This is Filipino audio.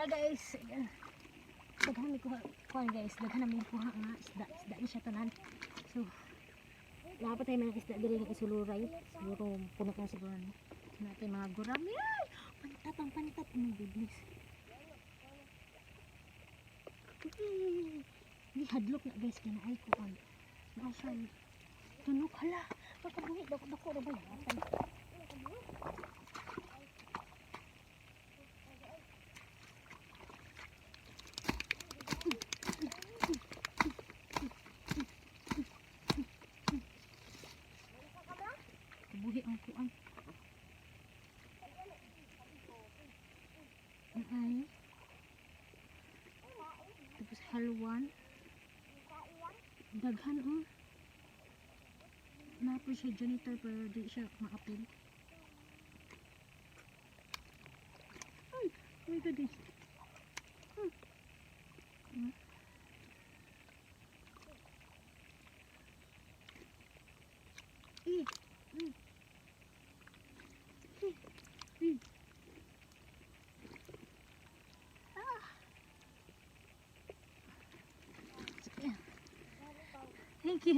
Hi guys. Ayan. Daghan mi kuha kuha guys. Daghan namin kuha nga isda. Isda ni siya tanan. So Dapat tayo mga isda diri ng isuluray. Siguro puno ka siguro ni. Natin mga gurami. Ay! Pantat ang pantat. My goodness. Ni hadlok na guys kaya na ay kuhan. Nasa tunok hala. Buhi ang kuan. Ang ay. Tapos halwan. Daghan oh. Napo siya janitor pero di siya maapil. Ay, oh my কি